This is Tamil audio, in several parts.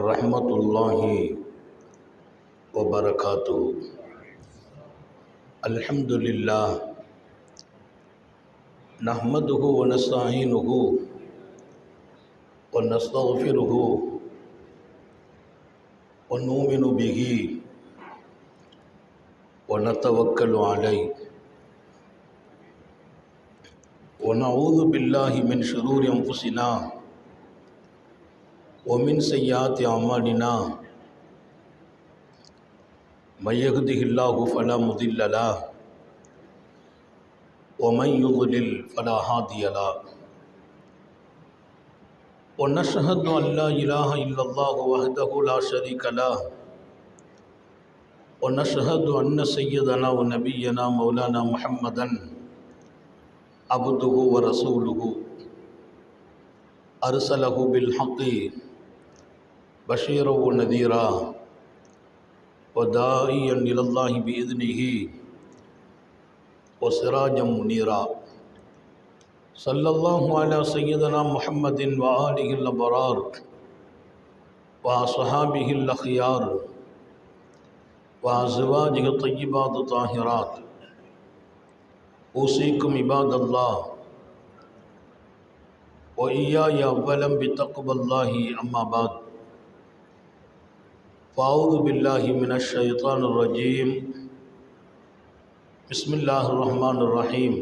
رحمۃ اللہ وبرکاتہ۔ الحمد للہ نحمد ہو و نسعین ہو و نستغفر ہو و نومن بہی و نتوکل علیہ۔ ونعوذ باللہ من شرور انفسنا ومن سيئات أعمالنا من يهده الله فلا مضل له، ومن يضلل فلا هادي له. ونشهد أن لا إله إلا الله وحده لا شريك له، ونشهد أن سيدنا ونبينا مولانا محمدا عبده ورسوله. أرسله بالحق بشیر و ندیرہ و داعی اللہ بزن ہی و سراج منیرہ صلی اللہ علیہ سیدنا محمد و علیہ البرار و صحابہ الخیار و ازواج طیبات طاہرات اوسیکم عباد اللہ و ایا یا ولم بتقب اللہ، اما بعد۔ فاؤد باللہ من الشیطان الرجیم۔ بسم اللہ الرحمن الرحیم۔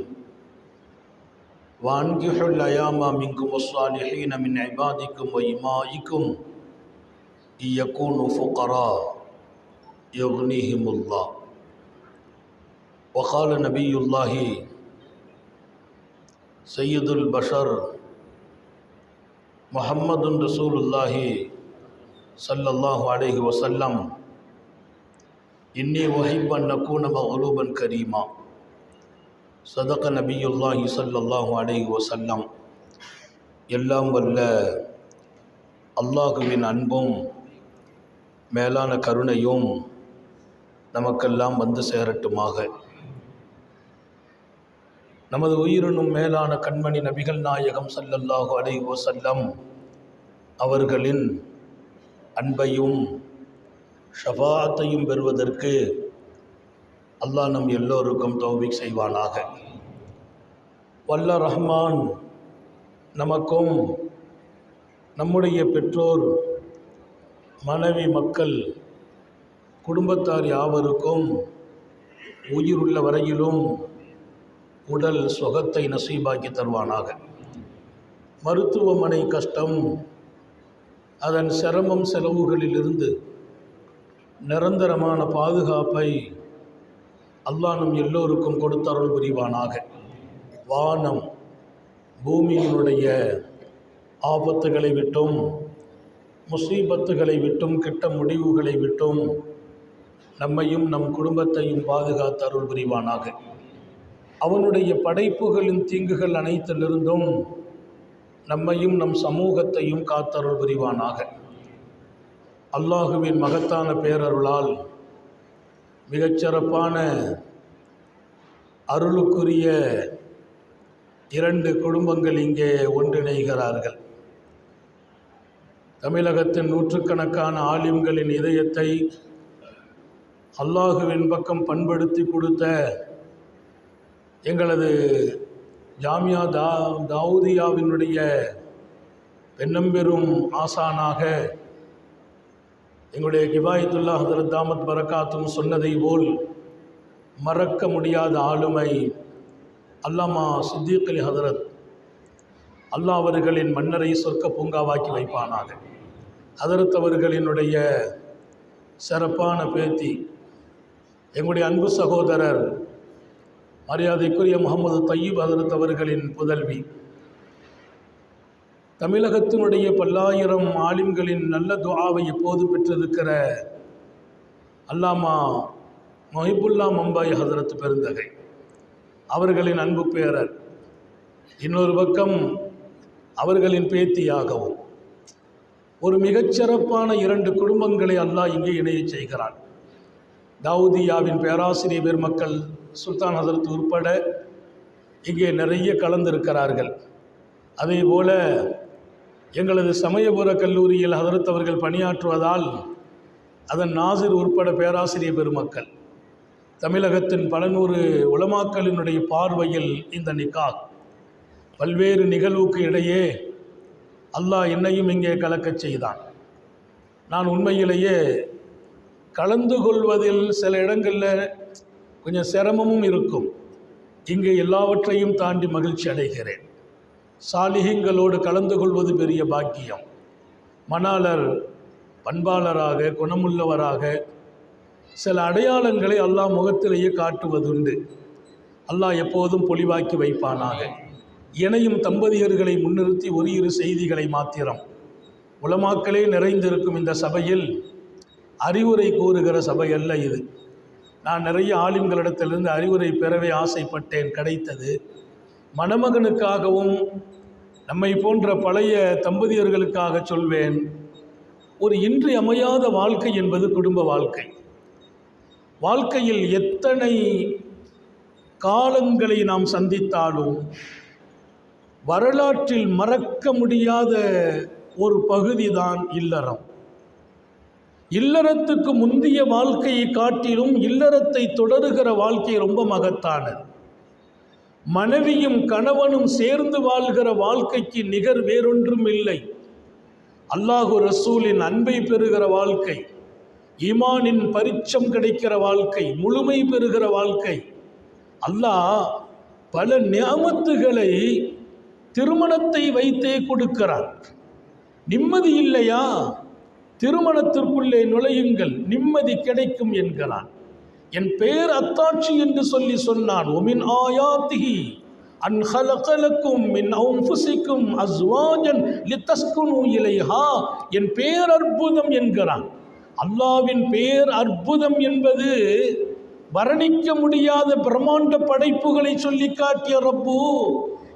وان الایام منکم الصالحین من عبادکم و امائکم یقون فقرا یغنیہم اللہ۔ وقال نبی اللہ سید البشر محمد رسول اللہ சல்லல்லாஹு அலேஹி வசல்லம் இன்னி ஒஹிப்பன் நக்கூன மஹலூபன் கரீமா சதக நபியுல்லாஹி சல்லல்லாஹு அலேஹி வசல்லம் எல்லாம் வல்ல அல்லாஹுவின் அன்பும் மேலான கருணையும் நமக்கெல்லாம் வந்து சேரட்டுமாக. நமது உயிரினும் மேலான கண்மணி நபிகள் நாயகம் சல்லல்லாஹு அலைஹி வசல்லம் அவர்களின் அன்பையும் ஷஃபாத்தையும் பெறுவதற்கு அல்லாஹ் நம் எல்லோருக்கும் தௌபிக் செய்வானாக. வல்ல ரஹ்மான் நமக்கும் நம்முடைய பெற்றோர் மனைவி மக்கள் குடும்பத்தார் யாவருக்கும் உயிருள்ள வரையிலும் உடல் சுகத்தை நசீபாக்கி தருவானாக. மருத்துவமனை கஷ்டம் அதன் சிரமம் செலவுகளிலிருந்து நிரந்தரமான பாதுகாப்பை அல்லாஹ் நம் எல்லோருக்கும் கொடுத்தருள் புரிவானாக. வானம் பூமியினுடைய ஆபத்துகளை விட்டும் முசீபத்துகளை விட்டும் கெட்ட முடிவுகளை விட்டும் நம்மையும் நம் குடும்பத்தையும் பாதுகாத்து அருள் புரிவானாக. அவனுடைய படைப்புகளின் தீங்குகள் அனைத்திலிருந்தும் நம்மையும் நம் சமூகத்தையும் காத்தருள் புரிவானாக. அல்லாஹுவின் மகத்தான பேரருளால் மிகச்சிறப்பான அருளுக்குரிய இரண்டு குடும்பங்கள் இங்கே ஒன்றிணைகிறார்கள். தமிழகத்தின் நூற்றுக்கணக்கான ஆலிம்களின் இதயத்தை அல்லாஹுவின் பக்கம் பண்படுத்தி கொடுத்த எங்களது ஜாமியா தா தாவூதியாவினுடைய பெண்ணம்பெரும் ஆசானாக எங்களுடைய கிபாயத்துல்லா ஹதரத் தாமத் பரக்காத்தும் சொன்னதை போல் மறக்க முடியாத ஆளுமை அல்லாமா சித்திக் அலி ஹதரத் அல்லாஹ் அவர்களின் மன்னரை சொர்க்க பூங்காவாக்கி வைப்பானாக. ஹதரத் அவர்களினுடைய சிறப்பான பேத்தி எங்களுடைய அன்பு சகோதரர் மரியாதைக்குரிய முகமது தையீப் ஹதரத் அவர்களின் புதல்வி. தமிழகத்தினுடைய பல்லாயிரம் ஆலிம்களின் நல்ல துவாவை எப்போது பெற்றிருக்கிற அல்லாமா மொஹிபுல்லா மம்பாய் ஹதரத் பெருந்தகை. அவர்களின் அன்பு பேரர் இன்னொரு பக்கம் அவர்களின் பேத்தியாகவும் ஒரு மிகச்சிறப்பான இரண்டு குடும்பங்களை அல்லாஹ் இங்கே இணையச் செய்கிறான். தாவூதியாவின் பேராசிரியர் பெருமக்கள் சுல்தான் ஹசரத் உட்பட இங்கே நிறைய கலந்திருக்கிறார்கள். அதே போல எங்களது சமயபுர கல்லூரியில் ஹதரத் அவர்கள் பணியாற்றுவதால் அதன் நாசிர் உட்பட பேராசிரியர் பெருமக்கள். தமிழகத்தின் பல நூறு உலமாக்களினுடைய பார்வையில் இந்த நிக்கா பல்வேறு நிகழ்வுக்கு இடையே அல்லாஹ் என்னையும் இங்கே கலக்கச் செய்தான். நான் உண்மையிலேயே கலந்து கொள்வதில் சில இடங்களில் கொஞ்சம் சிரமமும் இருக்கும். இங்கு எல்லாவற்றையும் தாண்டி மகிழ்ச்சி அடைகிறேன். சாலிகங்களோடு கலந்து கொள்வது பெரிய பாக்கியம். மணாளர் பண்பாளராக குணமுள்ளவராக சில அடையாளங்களை அல்லாஹ் முகத்திலேயே காட்டுவதுண்டு. அல்லாஹ் எப்போதும் பொலிவாக்கி வைப்பானாக. இணையும் தம்பதியர்களை முன்னிறுத்தி ஒரு இரு செய்திகளை மாத்திரம். உலமாக்களே நிறைந்திருக்கும் இந்த சபையில் அறிவுரை கூறுகிற சபை அல்ல இது. நான் நிறைய ஆலிம்களிடத்திலிருந்து அறிவுரை பெறவே ஆசைப்பட்டேன் கிடைத்தது. மணமகனுக்காகவும் நம்மை போன்ற பழைய தம்பதியர்களுக்காக சொல்வேன் ஒரு இன்றி அமையாத வாழ்க்கை என்பது குடும்ப வாழ்க்கை. வாழ்க்கையில் எத்தனை காலங்களை நாம் சந்தித்தாலும் வரலாற்றில் மறக்க முடியாத ஒரு பகுதி தான் இல்லறம். இல்லறத்துக்கு முந்திய வாழ்க்கையை காட்டிலும் இல்லறத்தை தொடருகிற வாழ்க்கை ரொம்ப மகத்தானது. மனைவியும் கணவனும் சேர்ந்து வாழ்கிற வாழ்க்கைக்கு நிகர் வேறொன்றும் இல்லை. அல்லாஹு ரசூலின் அன்பை பெறுகிற வாழ்க்கை ஈமானின் பரிச்சம் கிடைக்கிற வாழ்க்கை முழுமை பெறுகிற வாழ்க்கை. அல்லாஹ் பல நியமத்துகளை திருமணத்தை வைத்தே கொடுக்கிறார் நிம்மதி இல்லையா? திருமணத்திற்குள்ளே நுழையுங்கள் நிம்மதி கிடைக்கும் என்கிறான். என் பேர் அத்தாட்சி என்று சொல்லி சொன்னான். ஒமின் ஆயாத்திஹி அன் ஹலகலக்கும் மின் அவுஃபுசிக்கும் அஸ்வாஜன் லித்தஸ்குனு இலைஹா. என் பேர் அற்புதம் என்கிறான். அல்லாவின் பேர் அற்புதம் என்பது வர்ணிக்க முடியாத பிரம்மாண்ட படைப்புகளை சொல்லி காட்டிய ரப்பு.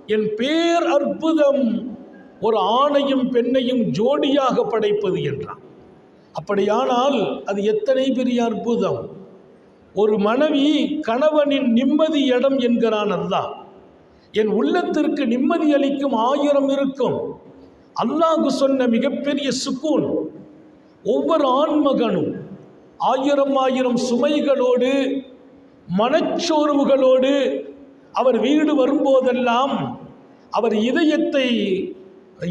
என் பேர் அற்புதம் ஒரு ஆணையும் பெண்ணையும் ஜோடியாக படைப்பது என்றான். அப்படியானால் அது எத்தனை பெரிய அற்புதம். ஒரு மனைவி கணவனின் நிம்மதி இடம் என்கிறான் அல்லா என் உள்ளத்திற்கு நிம்மதி அளிக்கும் ஆயிரம் இருக்கும். அல்லாஹு சொன்ன மிகப்பெரிய சுக்கூன் ஒவ்வொரு ஆண்மகனும் ஆயிரம் ஆயிரம் சுமைகளோடு மனச்சோர்வுகளோடு அவர் வீடு வரும்போதெல்லாம் அவர் இதயத்தை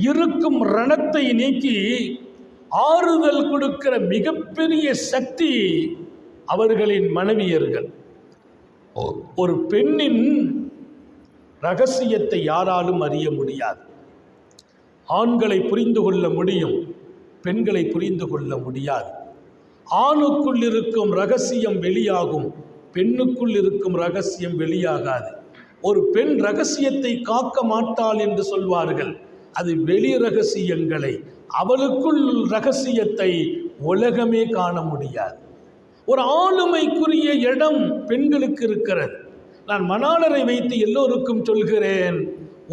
இருக்கும் ரணத்தை நீக்கி ஆறுதல் கொடுக்கிற மிகப்பெரிய சக்தி அவர்களின் மனைவியர்கள். ஒரு பெண்ணின் ரகசியத்தை யாராலும் அறிய முடியாது. ஆண்களை புரிந்து கொள்ள முடியும் பெண்களை புரிந்து கொள்ள முடியாது. ஆணுக்குள் இருக்கும் ரகசியம் வெளியாகும் பெண்ணுக்குள் இருக்கும் ரகசியம் வெளியாகாது. ஒரு பெண் ரகசியத்தை காக்க மாட்டாள் என்று சொல்வார்கள். அது வெளி ரகசியங்களை அவளுக்குள் ரகசியத்தை உலகமே காண முடியாது. ஒரு ஆளுமைக்குரிய இடம் பெண்களுக்கு இருக்கிறது. நான் மணாளரை வைத்து எல்லோருக்கும் சொல்கிறேன்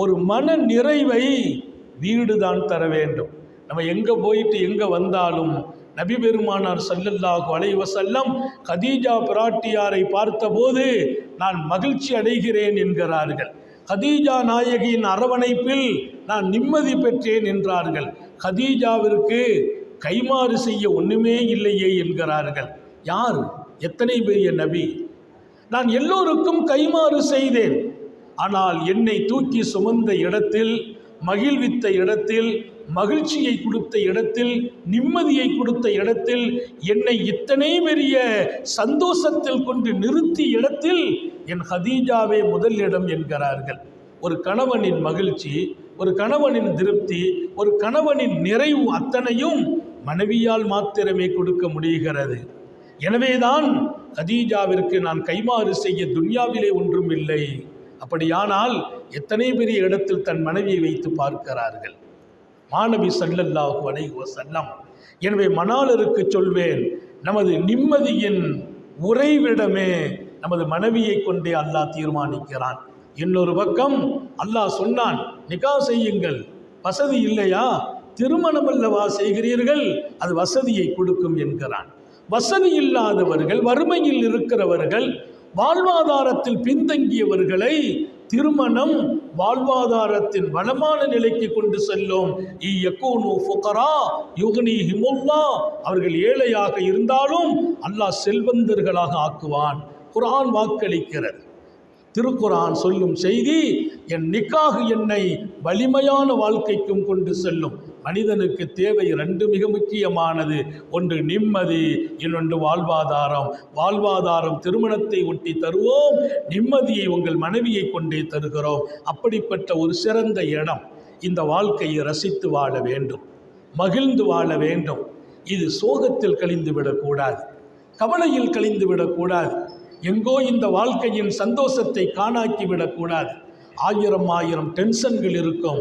ஒரு மன நிறைவை வீடு தான் தர வேண்டும். நம்ம எங்கே போயிட்டு எங்கே வந்தாலும் நபி பெருமானார் சல்லல்லாஹு அலைஹி கதீஜா பிராட்டியாரை பார்த்தபோது நான் மகிழ்ச்சி அடைகிறேன் என்கிறார்கள். கதீஜா நாயகியின் அரவணைப்பில் நான் நிம்மதி பெற்றேன் என்றார்கள் ஹதீஜாவிற்கு கைமாறு செய்ய ஒன்றுமே இல்லையே என்கிறார்கள். யார்? எத்தனை பெரிய நபி? நான் எல்லோருக்கும் கைமாறு செய்தேன். ஆனால் என்னை தூக்கி சுமந்த இடத்தில் மகிழ்வித்த இடத்தில் மகிழ்ச்சியை கொடுத்த இடத்தில் நிம்மதியை கொடுத்த இடத்தில் என்னை இத்தனை பெரிய சந்தோஷத்தில் கொண்டு நிறுத்தி இடத்தில் என் ஹதீஜாவே முதல் இடம் என்கிறார்கள். ஒரு கணவனின் மகிழ்ச்சி ஒரு கணவனின் திருப்தி ஒரு கணவனின் நிறைவு அத்தனையும் மனைவியால் மாத்திரமே கொடுக்க முடிகிறது. எனவேதான் கதீஜாவிற்கு நான் கைமாறு செய்ய துன்யாவிலே ஒன்றும் இல்லை. அப்படியானால் எத்தனை பெரிய இடத்தில் தன் மனைவியை வைத்து பார்க்கிறார்கள்? மாணவி சல்லல்லாஹு அலைஹி வஸல்லம் எனவே மணாலருக்கு சொல்வேன் நமது நிம்மதியின் உறைவிடமே நமது மனைவியை கொண்டே அல்லாஹ் தீர்மானிக்கிறான். இன்னொரு பக்கம் அல்லாஹ் சொன்னான் நிகா செய்யுங்கள். வசதி இல்லையா? திருமணம் அல்லவா செய்கிறீர்கள்? அது வசதியை கொடுக்கும் என்கிறான். வசதி இல்லாதவர்கள் வறுமையில் இருக்கிறவர்கள் வாழ்வாதாரத்தில் பின்தங்கியவர்களை திருமணம் வாழ்வாதாரத்தின் வளமான நிலைக்கு கொண்டு செல்லும். இ ஹிமுல்லா அவர்கள் ஏழையாக இருந்தாலும் அல்லாஹ் செல்வந்தர்களாக ஆக்குவான். குரான் வாக்களிக்கிறது. திருக்குரான் சொல்லும் செய்தி என் நிக்காகு என்னை வலிமையான வாழ்க்கைக்கும் கொண்டு செல்லும். மனிதனுக்கு தேவை ரெண்டு மிக முக்கியமானது. ஒன்று நிம்மதி இன்னொன்று வாழ்வாதாரம். வாழ்வாதாரம் திருமணத்தை ஒட்டி தருவோம். நிம்மதியை உங்கள் மனைவியை கொண்டே தருகிறோம். அப்படிப்பட்ட ஒரு சிறந்த இடம். இந்த வாழ்க்கையை ரசித்து வாழ வேண்டும். மகிழ்ந்து வாழ வேண்டும். இது சோகத்தில் கழிந்து விடக்கூடாது கவலையில் கழிந்து விடக்கூடாது எங்கோ இந்த வாழ்க்கையின் சந்தோஷத்தை காணாக்கி விடக்கூடாது ஆயிரம் ஆயிரம் டென்ஷன்கள் இருக்கும்.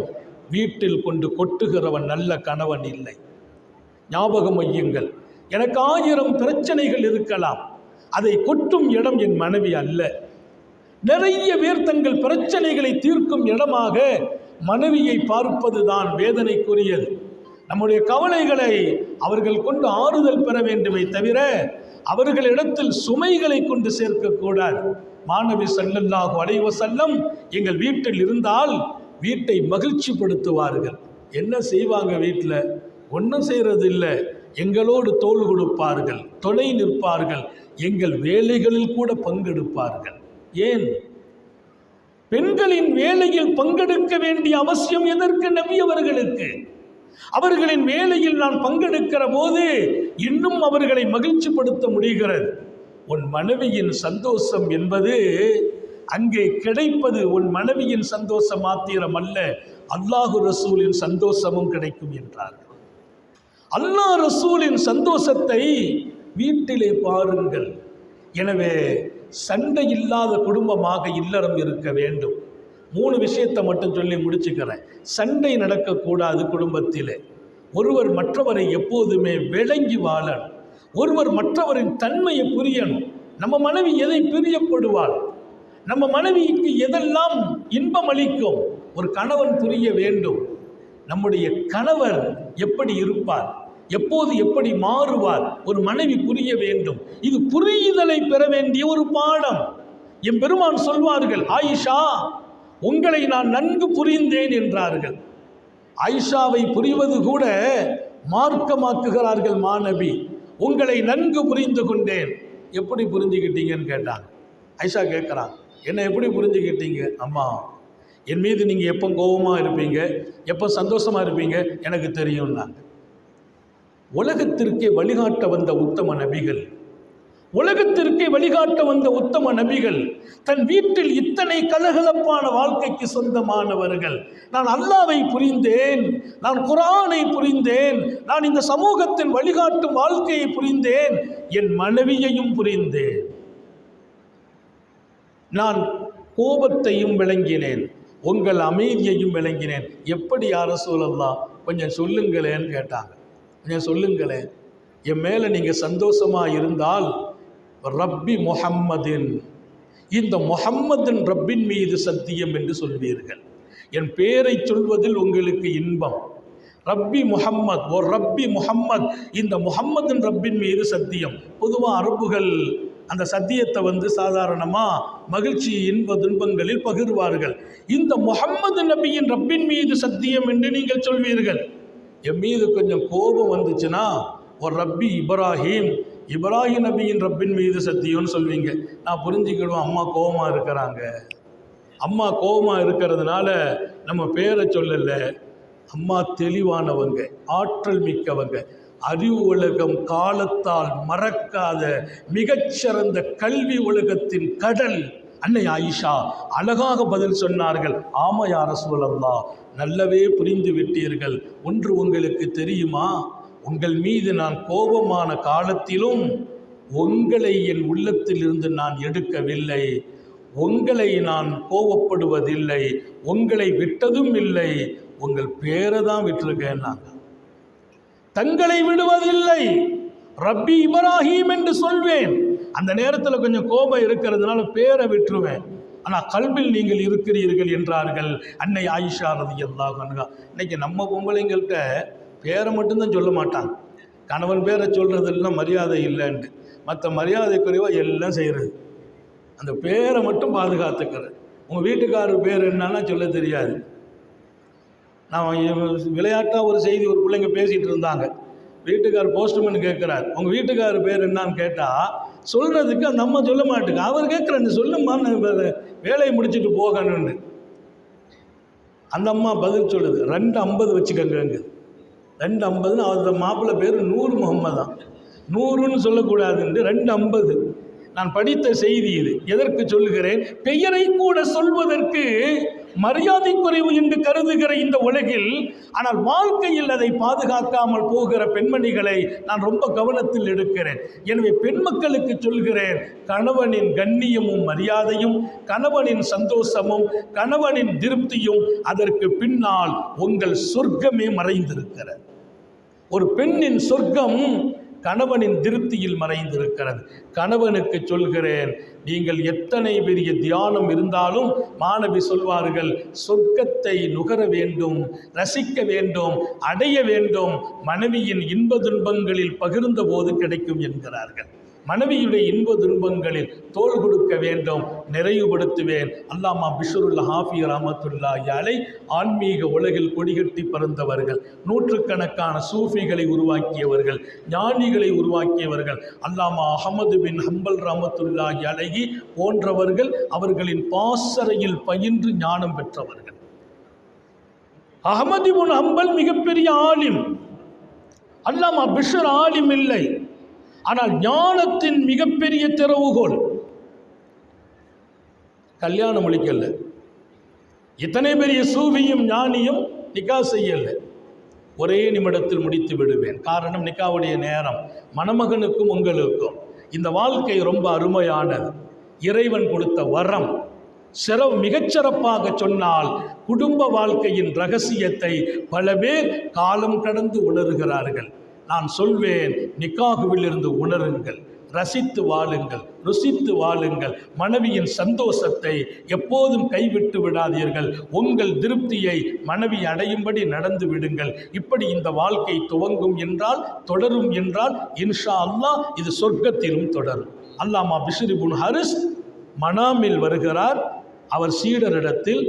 வீட்டில் கொண்டு கொட்டுகிறவன் நல்ல கணவன் இல்லை. ஞாபகம் வையுங்கள் எனக்கு ஆயிரம் பிரச்சனைகள் இருக்கலாம். அதை கொட்டும் இடம் என் மனைவி அல்ல. நிறைய பேர் தங்கள் பிரச்சனைகளை தீர்க்கும் இடமாக மனைவியை பார்ப்பதுதான் வேதனைக்குரியது. நம்முடைய கவலைகளை அவர்கள் கொண்டு ஆறுதல் பெற வேண்டுமே தவிர அவர்களிடத்தில் சுமைகளை கொண்டு சேர்க்கக்கூடாது. மாணவி சல்லல்லாஹு அலைவ செல்லம் எங்கள் வீட்டில் இருந்தால் வீட்டை மகிழ்ச்சிப்படுத்துவார்கள். என்ன செய்வாங்க வீட்டில் ஒன்றும் செய்கிறது இல்லை எங்களோடு தோள் கொடுப்பார்கள் துணை நிற்பார்கள் எங்கள் வேலைகளில் கூட பங்கெடுப்பார்கள். ஏன்? பெண்களின் வேலையில் பங்கெடுக்க வேண்டிய அவசியம் எதற்கு? நபி அவர்களுக்கு. அவர்களின் வேலையில் நான் பங்கெடுக்கிற போது இன்னும் அவர்களை மகிழ்ச்சிப்படுத்த முடிகிறது. உன் மனைவியின் சந்தோஷம் என்பது அங்கே கிடைப்பது உன் மனைவியின் சந்தோஷம் மாத்திரம் அல்ல அல்லாஹு ரசூலின் சந்தோஷமும் கிடைக்கும் என்றார்கள். அல்லாஹ் ரசூலின் சந்தோஷத்தை வீட்டிலே பாருங்கள். எனவே சண்டை இல்லாத குடும்பமாக இல்லறம் இருக்க வேண்டும். மூணு விஷயத்தை மட்டும் சொல்லி முடிச்சுக்கிறேன். சண்டை நடக்கக்கூடாது குடும்பத்திலே. ஒருவர் மற்றவரை எப்போதுமே விளங்கி வாழணும் ஒருவர் மற்றவரின் தன்மையை புரியணும் நம்ம மனைவி எதை பிரியப்படுவாள்? நம்ம மனைவிக்கு எதெல்லாம் இன்பம் அளிக்கும்? ஒரு கணவன் புரிய வேண்டும். நம்முடைய கணவர் எப்படி இருப்பார்? எப்போது எப்படி மாறுவார்? ஒரு மனைவி புரிய வேண்டும். இது புரியுதலை பெற வேண்டிய ஒரு பாடம். என் பெருமான் சொல்வார்கள் ஆயிஷா உங்களை நான் நன்கு புரிந்தேன் என்றார்கள். ஆயிஷாவை புரிவது கூட மார்க்கமாக்குகிறார்கள் மாணவி உங்களை நன்கு புரிந்து கொண்டேன். எப்படி புரிஞ்சுக்கிட்டீங்கன்னு கேட்டாங்க. ஐஷா கேட்குறான் என்ன எப்படி புரிஞ்சுக்கிட்டீங்க? அம்மா என் மீது நீங்கள் எப்போ கோபமாக இருப்பீங்க? எப்போ சந்தோஷமாக இருப்பீங்க? எனக்கு தெரியும்னாங்க. உலகத்திற்கே வழிகாட்ட வந்த உத்தம நபிகள் உலகத்திற்கே வழிகாட்ட வந்த உத்தம நபிகள் தன் வீட்டில் இத்தனை கலகலப்பான வாழ்க்கைக்கு சொந்தமானவர்கள். நான் அல்லாவை புரிந்தேன் நான் குரானை புரிந்தேன் நான் இந்த சமூகத்தின் வழிகாட்டும் வாழ்க்கையை புரிந்தேன் என் மனைவியையும் புரிந்தேன். நான் கோபத்தையும் விளங்கினேன் உங்கள் அமைதியையும் விளங்கினேன். எப்படி யார சொல்லலாம் கொஞ்சம் சொல்லுங்களேன்னு கேட்டாங்க. கொஞ்சம் சொல்லுங்களேன். என் மேலே நீங்கள் சந்தோஷமாக இருந்தால் ரப்பி முஹம்மதின். இந்த முகம்மதின் ரப்பின் மீது சத்தியம் என்று சொல்வீர்கள். என் பேரை சொல்வதில் உங்களுக்கு இன்பம். ரப்பி முஹம்மத் ஓ ரப்பி முஹம்மத். இந்த முஹம்மதின் ரப்பின் மீது சத்தியம். பொதுவாக அரபுகள் அந்த சத்தியத்தை வந்து சாதாரணமாக மகிழ்ச்சி இன்ப துன்பங்களில் பகிர்வார்கள். இந்த முகம்மது நபியின் ரப்பின் மீது சத்தியம் என்று நீங்கள் சொல்வீர்கள். என் மீது கொஞ்சம் கோபம் வந்துச்சுன்னா ஒரு ரப்பி இப்ராஹிம் இப்ராஹிம் நபியின் ரப்பின் மீது சத்தியம்னு சொல்வீங்க. நான் புரிஞ்சுக்கிடுவேன் அம்மா கோபமாக இருக்கிறாங்க. அம்மா கோபமாக இருக்கிறதுனால நம்ம பேரை சொல்லலை. அம்மா தெளிவானவங்க ஆற்றல் மிக்கவங்க. அறிவு உலகம் காலத்தால் மறக்காத மிகச்சிறந்த கல்வி உலகத்தின் கடல். அன்னை ஆயிஷா அழகாக பதில் சொன்னார்கள். ஆமா யார சூழல்லா நல்லவே புரிந்து விட்டீர்கள். ஒன்று உங்களுக்கு தெரியுமா? உங்கள் மீது நான் கோபமான காலத்திலும் உங்களை என் உள்ளத்திலிருந்து நான் எடுக்கவில்லை. உங்களை நான் கோபப்படுவதில்லை. உங்களை விட்டதும் இல்லை. உங்கள் பேரை தான் விட்டிருக்கேன் நாங்கள் தங்களை விடுவதில்லை. ரப்பி இப்ராஹிம் என்று சொல்வேன். அந்த நேரத்தில் கொஞ்சம் கோபம் இருக்கிறதுனால பேரை விட்டுருவேன். ஆனால் கல்வில் நீங்கள் இருக்கிறீர்கள் என்றார்கள். அன்னை ஆயிஷா ரதி அல்லாஹ் இன்னைக்கு நம்ம பொம்பளைங்கள்கிட்ட பேரை மட்டும்தான் சொல்ல மாட்டாங்க கணவன் பேரை சொல்கிறதெல்லாம் மரியாதை இல்லைன்ட்டு. மற்ற மரியாதை குறைவாக எல்லாம் செய்கிறது அந்த பேரை மட்டும் பாதுகாத்துக்கிறது. உங்கள் வீட்டுக்காரர் பேர் என்னன்னா சொல்ல தெரியாது. நான் விளையாட்டாக ஒரு செய்தி ஒரு பிள்ளைங்க பேசிகிட்டு இருந்தாங்க. வீட்டுக்கார் போஸ்ட்மேன் கேட்குறாரு. உங்கள் வீட்டுக்காரர் பேர் என்னான்னு கேட்டால் சொல்கிறதுக்கு அந்த அம்மா சொல்ல மாட்டேங்க அவர் கேட்குறாரு சொல்லுமா வேலையை முடிச்சுட்டு போகணும்னு. அந்த அம்மா பதில் சொல்லுது. ரெண்டு ஐம்பது வச்சுக்கோங்க ரெண்டு ஐம்பதுன்னு அவர் மாப்பிள்ளை பேர் நூறு முகம்மது தான். நூறுன்னு சொல்லக்கூடாதுன்னு ரெண்டு ஐம்பது. நான் படித்த செய்தி இது. எதற்கு சொல்லுகிறேன்? பெயரை கூட சொல்வதற்கு மரியாதை குறைவு என்று கருதுகிற இந்த உலகில் ஆனால் வாழ்க்கையில் அதை பாதுகாக்காமல் போகிற பெண்மணிகளை நான் ரொம்ப கவனத்தில் எடுக்கிறேன். எனவே பெண் மக்களுக்கு சொல்கிறேன் கணவனின் கண்ணியமும் மரியாதையும் கணவனின் சந்தோஷமும் கணவனின் திருப்தியும் அதற்கு பின்னால் உங்கள் சொர்க்கமே மறைந்திருக்கிறது. ஒரு பெண்ணின் சொர்க்கம் கணவனின் திருப்தியில் மறைந்திருக்கிறது. கணவனுக்கு சொல்கிறேன் நீங்கள் எத்தனை பெரிய தியானம் இருந்தாலும் மாணவி சொல்வார்கள் சொர்க்கத்தை நுகர வேண்டும் ரசிக்க வேண்டும் அடைய வேண்டும் மனைவியின் இன்ப துன்பங்களில் பகிர்ந்த போது கிடைக்கும் என்கிறார்கள். மனைவியுடைய இன்ப துன்பங்களில் தோள் கொடுக்க வேண்டும் நிறைவுபடுத்துவேன். அல்லாமா பிஷருல் ஹாஃபி ராமத்துல்லா யாலை ஆன்மீக உலகில் கொடிகட்டி பறந்தவர்கள் நூற்றுக்கணக்கான சூஃபிகளை உருவாக்கியவர்கள் ஞானிகளை உருவாக்கியவர்கள் அல்லாமா அகமது பின் ஹம்பல் ராமத்துல்லா அலகி போன்றவர்கள் அவர்களின் பாசறையில் பயின்று ஞானம் பெற்றவர்கள். அகமது பின் ஹம்பல் மிகப்பெரிய ஆலிம். அல்லாமா பிஷர் ஆலிம் இல்லை. ஆனால் ஞானத்தின் மிகப்பெரிய திறவுகோல் கல்யாணம் முடிக்கல இத்தனை பெரிய சூவியும் ஞானியும் நிக்கா செய்யல. ஒரே நிமிடத்தில் முடித்து விடுவேன். காரணம் நிக்காவுடைய நேரம். மணமகனுக்கும் உங்களுக்கும். இந்த வாழ்க்கை ரொம்ப அருமையானது. இறைவன் கொடுத்த வரம். சிறவ் மிகச்சிறப்பாக சொன்னால் குடும்ப வாழ்க்கையின் ரகசியத்தை பல பேர் காலம் கடந்து உணர்கிறார்கள். நான் சொல்வேன் நிக்காகுவில் இருந்து உணருங்கள் ரசித்து வாழுங்கள் ருசித்து வாழுங்கள். மனைவியின் சந்தோஷத்தை எப்போதும் கைவிட்டு விடாதீர்கள். உங்கள் திருப்தியை மனைவி அடையும்படி நடந்து விடுங்கள். இப்படி இந்த வாழ்க்கை துவங்கும் என்றால் தொடரும் என்றால் இன்ஷா அல்லாஹ் இது சொர்க்கத்திலும் தொடரும். அல்லாமா பிஷ்ரிபுன் ஹரிஸ் மனாமில் வருகிறார். அவர் சீடரிடத்தில்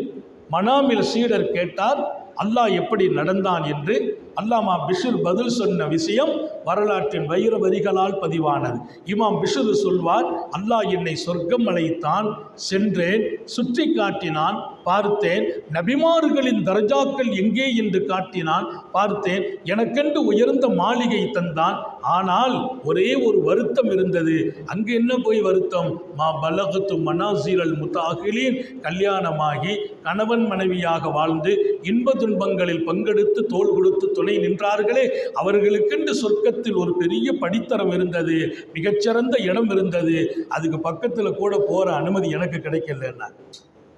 மனாமில் சீடர் கேட்டார் அல்லாஹ் எப்படி நடந்தான்? என்று அல்லாமா பிஷர் பதில் சொன்ன விஷயம் வரலாற்றின் வைர வரிகளால் பதிவானது. இமாம் பிஷர் சொல்வார் அல்லாஹ் என்னை சொர்க்கம் அழைத்தான் சென்றேன் சுற்றி காட்டினான் பார்த்தேன் நபிமார்களின் தர்ஜாக்கள் எங்கே என்று காட்டினான் பார்த்தேன் எனக்கென்று உயர்ந்த மாளிகை தந்தான். ஆனால் ஒரே ஒரு வருத்தம் இருந்தது. அங்கு என்ன போய் வருத்தம்? மா பலகத்து மனாசீரல் முத்தாகிலின். கல்யாணமாகி கணவன் மனைவியாக வாழ்ந்து இன்ப துன்பங்களில் பங்கெடுத்து தோல் கொடுத்து துணை நின்றார்களே. அவர்களுக்கென்று சொர்க்கத்தில் ஒரு பெரிய படித்தரம் இருந்தது. மிகச்சிறந்த இடம் இருந்தது. அதுக்கு பக்கத்தில் கூட போகிற அனுமதி எனக்கு கிடைக்கலன்னா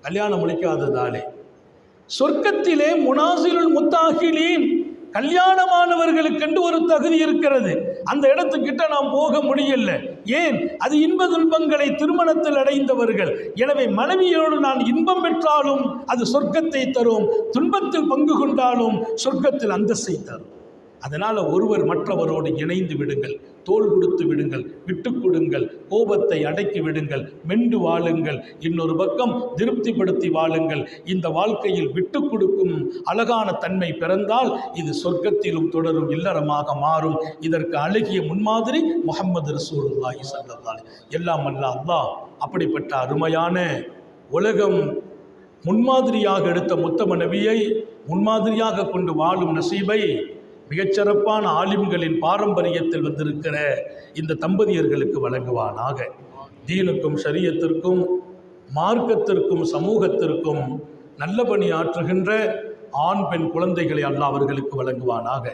கல்யாணம் முடிக்காததாலே. சொர்க்கத்திலே முனாசிருள் முத்தாகிலேன். கல்யாணமானவர்களுக்கென்று ஒரு தகுதி இருக்கிறது. அந்த இடத்துக்கிட்ட நாம் போக முடியல. ஏன்? அது இன்ப துன்பங்களை திருமணத்தில் அடைந்தவர்கள். எனவே மனைவியோடு நான் இன்பம் பெற்றாலும் அது சொர்க்கத்தை தரும். துன்பத்தில் பங்கு கொண்டாலும் சொர்க்கத்தில் அந்தஸ்தை தரும். அதனால் ஒருவர் மற்றவரோடு இணைந்து விடுங்கள் தோள் கொடுத்து விடுங்கள் விட்டு கொடுங்கள் கோபத்தை அடக்கி விடுங்கள் மெண்டு வாழுங்கள் இன்னொரு பக்கம் திருப்திப்படுத்தி வாழுங்கள். இந்த வாழ்க்கையில் விட்டு கொடுக்கும் அழகான தன்மை பிறந்தால் இது சொர்க்கத்திலும் தொடரும் இல்லறமாக மாறும். இதற்கு அழகிய முன்மாதிரி முகமது ரசூலுல்லாஹி ஸல்லல்லாஹு எல்லாம் அல்ல அல்லாஹ். அப்படிப்பட்ட அருமையான உலகம் முன்மாதிரியாக எடுத்த முத்தம நபியை முன்மாதிரியாக கொண்டு வாழும் நசீபை மிகச்சிறப்பான ஆலிம்களின் பாரம்பரியத்தில் வந்திருக்கிற இந்த தம்பதியர்களுக்கு வழங்குவானாக. தீனுக்கும் ஷரியத்திற்கும் மார்க்கத்திற்கும் சமூகத்திற்கும் நல்ல பணி ஆற்றுகின்ற ஆண் பெண் குழந்தைகளை அல்லாஹ் அவர்களுக்கு வழங்குவானாக.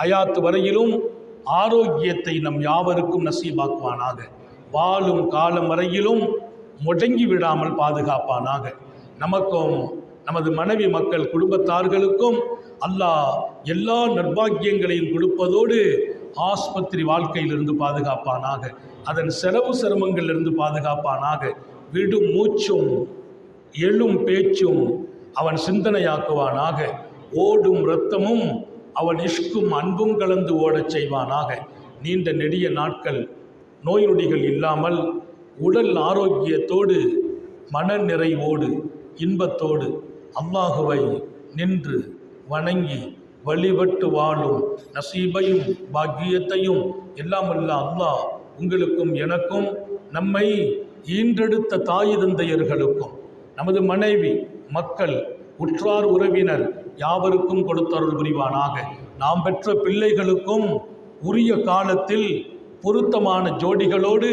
ஹயாத்து வரையிலும் ஆரோக்கியத்தை நம் யாவருக்கும் நசீபாக்குவானாக. வாழும் காலம் வரையிலும் முடங்கி விடாமல் பாதுகாப்பானாக. நமக்கும் நமது மனைவி மக்கள் குடும்பத்தார்களுக்கும் அல்லாஹ் எல்லா நற்பாக்கியங்களையும் கொடுப்பதோடு ஆஸ்பத்திரி வாழ்க்கையிலிருந்து பாதுகாப்பானாக அதன் செலவு சிரமங்களிலிருந்து பாதுகாப்பானாக விடும் மூச்சும் எழும் பேச்சும் அவன் சிந்தனையாக்குவானாக ஓடும் இரத்தமும் அவன் இஷ்கும் அன்பும் கலந்து ஓடச் செய்வானாக. நீண்ட நெடிய நாட்கள் நோய் நொடிகள் இல்லாமல் உடல் ஆரோக்கியத்தோடு மன நிறைவோடு இன்பத்தோடு அல்லாஹுவை நின்று வணங்கி வழிபட்டு வாழும் நசீபையும் பாக்கியத்தையும் எல்லாம் அல்ல அல்லாஹ் உங்களுக்கும் எனக்கும் நம்மை ஈன்றெடுத்த தாய் தந்தையர்களுக்கும் நமது மனைவி மக்கள் உற்றார் உறவினர் யாவருக்கும் கொடுத்தருள் புரிவானாக. நாம் பெற்ற பிள்ளைகளுக்கும் உரிய காலத்தில் பொருத்தமான ஜோடிகளோடு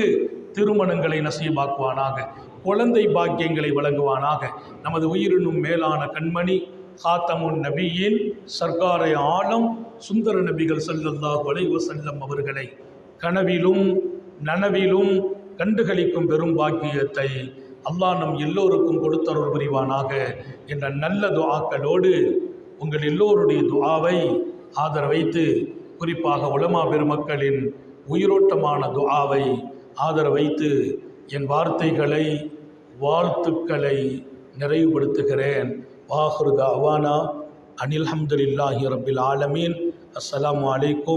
திருமணங்களை நசீபாக்குவானாக. குழந்தை பாக்கியங்களை வழங்குவானாக. நமது உயிரினும் மேலான கண்மணி காத்தமுன் நபியின் சர்க்காரை ஆலம் சுந்தர நபிகள் செல்லல்லா அலைஹி செல்லம் அவர்களை கனவிலும் நனவிலும் கண்டுகளிக்கும் பெரும் பாக்கியத்தை அல்லாஹ் நம் எல்லோருக்கும் கொடுத்தருள் புரிவானாக என்ற நல்ல துஆக்களோடு உங்கள் எல்லோருடைய துஆவை ஆதரவைத்து குறிப்பாக உலமா பெருமக்களின் உயிரோட்டமான துஆவை ஆதரவைத்து என் வார்த்தைகளை வாழ்த்துக்களை நிறைவுபடுத்துகிறேன். வாஹுரு தாவானா அனில் ஹம்துலில்லாஹி ரபில் ஆலமீன் அஸ்ஸலாமு அலைக்கும்